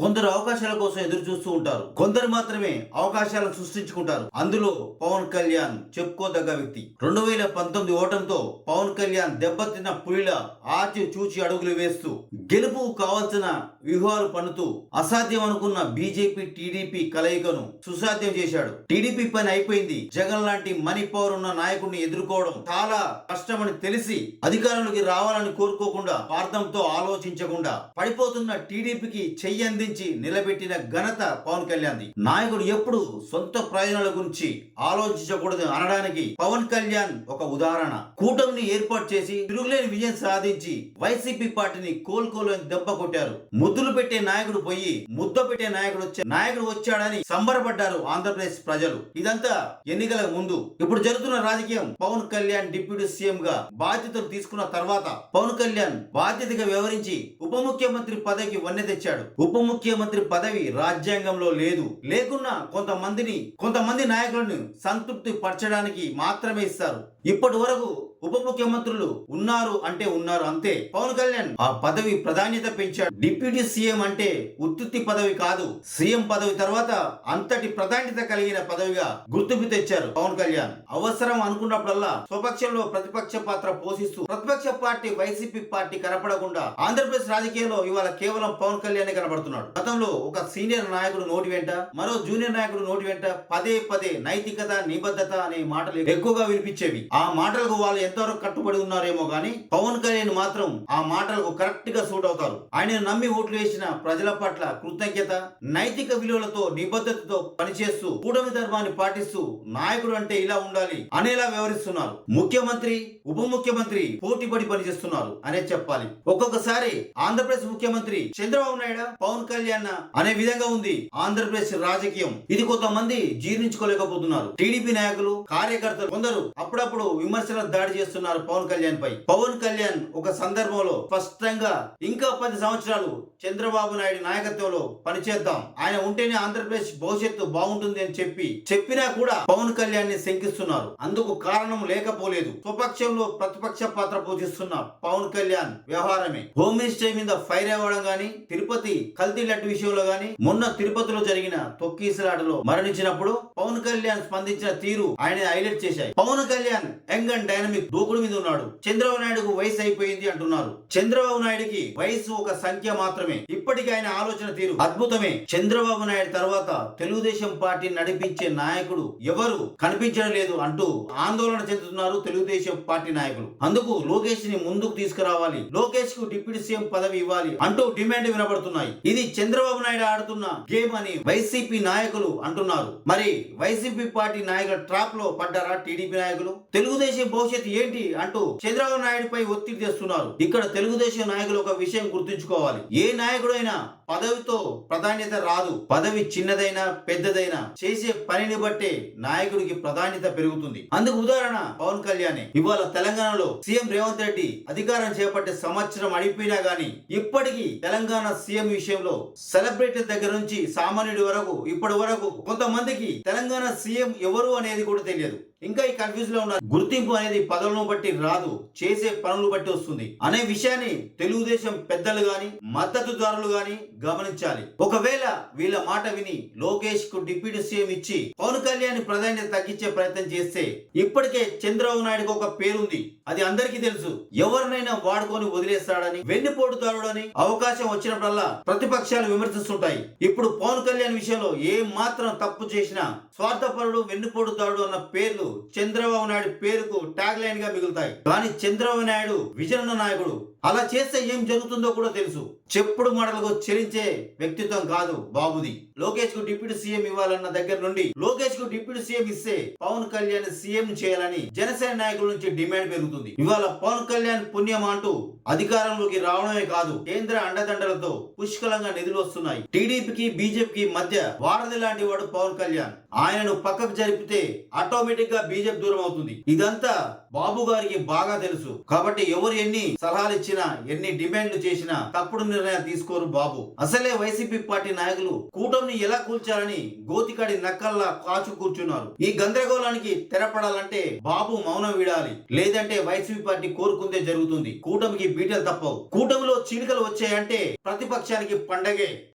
కొందరు అవకాశాల కోసం ఎదురు చూస్తూ ఉంటారు. కొందరు మాత్రమే అవకాశాలను సృష్టించుకుంటారు. అందులో పవన్ కళ్యాణ్ చెప్పుకోదగ్గ వ్యక్తి. రెండు వేల పంతొమ్మిది ఓటంతో పవన్ కళ్యాణ్ దెబ్బతిన్న పులిల ఆచి చూచి అడుగులు వేస్తూ గెలుపు కావాల్సిన వ్యూహాలు పన్నుతూ అసాధ్యం అనుకున్న బీజేపీ టీడీపీ కలయికను సుసాధ్యం చేశాడు. టీడీపీ పని అయిపోయింది. జగన్ లాంటి మనీ పవర్ ఉన్న నాయకుడిని ఎదుర్కోవడం చాలా కష్టమని తెలిసి అధికారంలోకి రావాలని కోరుకోకుండా స్వార్థంతో ఆలోచించకుండా పడిపోతున్న టీడీపీకి చెయ్యి అందించి నిలబెట్టిన ఘనత పవన్ కళ్యాణ్ది. నాయకుడు ఎప్పుడు సొంత ప్రయోజనాల గురించి ఆలోచించకూడదు అనడానికి పవన్ కళ్యాణ్ ఒక ఉదాహరణ. కూటమిని ఏర్పాటు చేసి తిరుగులేని విజయం సాధించి వైసీపీ పార్టీని కోలుకోలేని దెబ్బ కొట్టారు. ముద్దులు పెట్టే నాయకుడు పోయి ముద్ద పెట్టే నాయకుడు వచ్చే నాయకుడు వచ్చాడని సంబరపడ్డారు ఆంధ్రప్రదేశ్ ప్రజలు. ఇదంతా ఎన్నికల ముందు. ఇప్పుడు జరుగుతున్న రాజకీయం పవన్ కళ్యాణ్ డిప్యూటీ సీఎం గా బాధ్యతలు తీసుకున్న తర్వాత పవన్ కళ్యాణ్ బాధ్యతగా వ్యవహరించి ఉప ముఖ్యమంత్రి పదవికి వన్నె తెచ్చాడు. ఉప ముఖ్యమంత్రి పదవి రాజ్యాంగంలో లేదు. లేకున్నా కొంతమందిని కొంతమంది నాయకులను సంతృప్తి పరచడానికి మాత్రమే ఇస్తారు. ఇప్పటి వరకు ఉప ముఖ్యమంత్రులు ఉన్నారు అంటే ఉన్నారు అంతే. పవన్ కళ్యాణ్ ఆ పదవి ప్రాధాన్యత పెంచాడు. డిప్యూటీ సీఎం అంటే ఉత్తుత్తి పదవి కాదు. సీఎం పదవి తర్వాత అంతటి ప్రాధాన్యత కలిగిన పదవిగా గుర్తింపు తెచ్చారు పవన్ కళ్యాణ్. అవసరం అనుకున్నప్పుడల్లా స్వపక్షంలో ప్రతిపక్ష పాత్ర పోషిస్తూ ప్రతిపక్ష పార్టీ వైసీపీ పార్టీ కనపడకుండా ఆంధ్రప్రదేశ్ రాజకీయాల్లో ఇవాళ కేవలం పవన్ కళ్యాణ్ కనబడుతున్నారు కనబడుతున్నాడు గతంలో ఒక సీనియర్ నాయకుడు నోటి వెంట మరో జూనియర్ నాయకుడు నోటి వెంట పదే పదే నైతికత నిబద్ధత అనే మాటలు ఎక్కువగా వినిపించేవి. ఆ మాటలకు వాళ్ళు ఎంతవరకు కట్టుబడి ఉన్నారేమో గానీ పవన్ కళ్యాణ్ మాత్రం ఆ మాటలకు కరెక్ట్గా సూట్ అవుతారు. ఆయన నమ్మి ఓట్లు వేసిన ప్రజల పట్ల కృతజ్ఞత నైతిక విలువలతో నిబద్ధతతో పనిచేస్తూ కూటమి ధర్మాన్ని పాటిస్తూ నాయకుడు అంటే ఇలా ఉండాలి అనేలా వ్యవహరిస్తున్నారు. ముఖ్యమంత్రి ఉప ముఖ్యమంత్రి పోటీపడి పనిచేస్తున్నారు అనే చెప్పాలి. ఒక్కొక్కసారి ఆంధ్రప్రదేశ్ ముఖ్యమంత్రి చంద్రబాబు నాయుడు పవన్ కళ్యాణ్ అనే విధంగా ఉంది ఆంధ్రప్రదేశ్ రాజకీయం. ఇది కొంతమంది జీర్ణించుకోలేకపోతున్నారు. టీడీపీ నాయకులు కార్యకర్తలు కొందరు అప్పుడప్పుడు విమర్శల దాడి చేస్తున్నారు పవన్ కళ్యాణ్ పై. పవన్ కళ్యాణ్ ఒక సందర్భంలో స్పష్టంగా ఇంకా పది సంవత్సరాలు చంద్రబాబు నాయుడు నాయకత్వంలో పనిచేద్దాం. ఆయన ఉంటేనే ఆంధ్రప్రదేశ్ భవిష్యత్తు బాగుంటుంది అని చెప్పి చెప్పినా కూడా పవన్ కళ్యాణ్ని శంకిస్తున్నారు. అందుకు కారణం లేకపోలేదు. స్వపక్షంలో ప్రతిపక్ష పాత్ర పోషిస్తున్న పవన్ కళ్యాణ్ వ్యవహారమే. హోమ్ మినిస్టర్ మీద ఫైర్ అవ్వడం గాని తిరుపతి కల్తీ లడ్డు విషయంలో గాని మొన్న తిరుపతిలో జరిగిన తొక్కీసలాటలో మరణించినప్పుడు పవన్ కళ్యాణ్ స్పందించిన తీరు ఆయన హైలైట్ చేశాయి. Pawan Kalyan young and dynamic దూకుడు మీద ఉన్నాడు. చంద్రబాబు నాయుడుకు వయసు అయిపోయింది అంటున్నారు. చంద్రబాబు నాయుడికి వయసు ఒక సంఖ్య మాత్రమే. ఇప్పటికీ ఆయన ఆలోచన తీరు అద్భుతమే. చంద్రబాబు నాయుడు తర్వాత తెలుగుదేశం పార్టీ నడిపించే నాయకుడు ఎవరు కనిపించడం లేదు అంటూ ఆందోళన చెందుతున్నారు తెలుగుదేశం పార్టీ నాయకులు. అందుకు లోకేష్ని ముందుకు తీసుకురావాలి. లోకేష్కు డిప్యూటీ సీఎం పదవి ఇవ్వాలి అంటూ డిమాండ్ వినబడుతున్నాయి. ఇది చంద్రబాబు నాయుడు ఆడుతున్న గేమ్ అని వైసీపీ నాయకులు అంటున్నారు. మరి వైసీపీ పార్టీ నాయకుల ట్రాప్లో పడ్డారా టీడీపీ నాయకులు? తెలుగుదేశం భవిష్యత్తు ఏంటి అంటూ చంద్రబాబు నాయుడు పై ఒత్తిడి తెస్తున్నారు. ఇక్కడ తెలుగుదేశం నాయకులు ఒక విషయం గుర్తుంచుకోవాలి. ఏ నాయకుడైనా పదవితో ప్రాధాన్యత రాదు. పదవి చిన్నదైనా పెద్దదైనా చేసే పనిని బట్టే నాయకుడికి ప్రాధాన్యత పెరుగుతుంది. అందుకు ఉదాహరణ పవన్ కళ్యాణ్. ఇవాళ తెలంగాణలో సీఎం రేవంత్ రెడ్డి అధికారం చేపట్టే సంవత్సరం అడిగిపోయినా గాని ఇప్పటికీ తెలంగాణ సీఎం విషయంలో సెలబ్రిటీ దగ్గర నుంచి సామాన్యుడి వరకు ఇప్పటి వరకు కొంతమందికి తెలంగాణ సీఎం ఎవరు అనేది కూడా తెలియదు. ఇంకా ఈ కన్ఫ్యూజ్లో ఉన్నారు గుర్తింపు అనేది పదవులను బట్టి రాదు. చేసే పనులు బట్టి వస్తుంది. అనే విషయాన్ని తెలుగుదేశం పెద్దలు గాని మద్దతుదారులు గాని గమనించాలి. ఒకవేళ వీళ్ళ మాట విని లోకేష్కు డిప్యూటీ సీఎం ఇచ్చి పవన్ కళ్యాణ్ ప్రాధాన్యత తగ్గించే ప్రయత్నం చేస్తే ఇప్పటికే చంద్రబాబు నాయుడుకు ఒక పేరుంది. అది అందరికీ తెలుసు. ఎవరినైనా వాడుకొని వదిలేస్తాడని వెన్నుపోటుదారుడని అవకాశం వచ్చినప్పుడల్లా ప్రతిపక్షాలు విమర్శిస్తుంటాయి. ఇప్పుడు పవన్ కళ్యాణ్ విషయంలో ఏ మాత్రం తప్పు చేసినా స్వార్థపరుడు వెన్నుపోటుదారుడు అన్న పేర్లు చంద్రబాబు నాయుడు పేరుకు ట్యాగ్ లైన్గా మిగులుతాయి. కానీ చంద్రబాబు నాయుడు విజన నాయకుడు అలా చేస్తే ఏం జరుగుతుందో కూడా తెలుసు. చెప్పుడు మాటలకు చెలించే వ్యక్తిత్వం కాదు బాబుది. లోకేష్కు డిప్యూటీ సీఎం ఇవ్వాలన్న దగ్గర నుండి లోకేష్కు డిప్యూటీ సీఎం ఇస్తే పవన్ కళ్యాణ్ సీఎం చేయాలని జనసేన నాయకుల నుంచి డిమాండ్ పెరుగుతుంది. ఇవాళ పవన్ కళ్యాణ్ పుణ్యం అంటూ అధికారంలోకి రావడమే కాదు కేంద్ర అండదండలతో పుష్కలంగా నిధులు వస్తున్నాయి. టీడీపీకి బీజేపీకి మధ్య వారధి లాంటి వాడు పవన్ కళ్యాణ్. ఆయనను పక్కకు జరిపితే ఆటోమేటిక్గా బీజేపీ దూరం అవుతుంది. ఇదంతా బాబు గారికి బాగా తెలుసు. కాబట్టి ఎవరు ఎన్ని సలహాలు ఇచ్చినా ఎన్ని డిమాండ్లు చేసినా తప్పుడు నిర్ణయం తీసుకోరు బాబు. అసలే వైసీపీ పార్టీ నాయకులు కూటమిని ఎలా కూల్చాలని గోతికాడి నక్కల్లా కాచు కూర్చున్నారు. ఈ గందరగోళానికి తెరపడాలంటే బాబు మౌనం వీడాలి. లేదంటే వైసీపీ పార్టీ కోరుకుందే జరుగుతుంది. కూటమికి బీటలు తప్పవు. కూటమిలో చీలికలు వచ్చాయంటే ప్రతిపక్షానికి పండగే.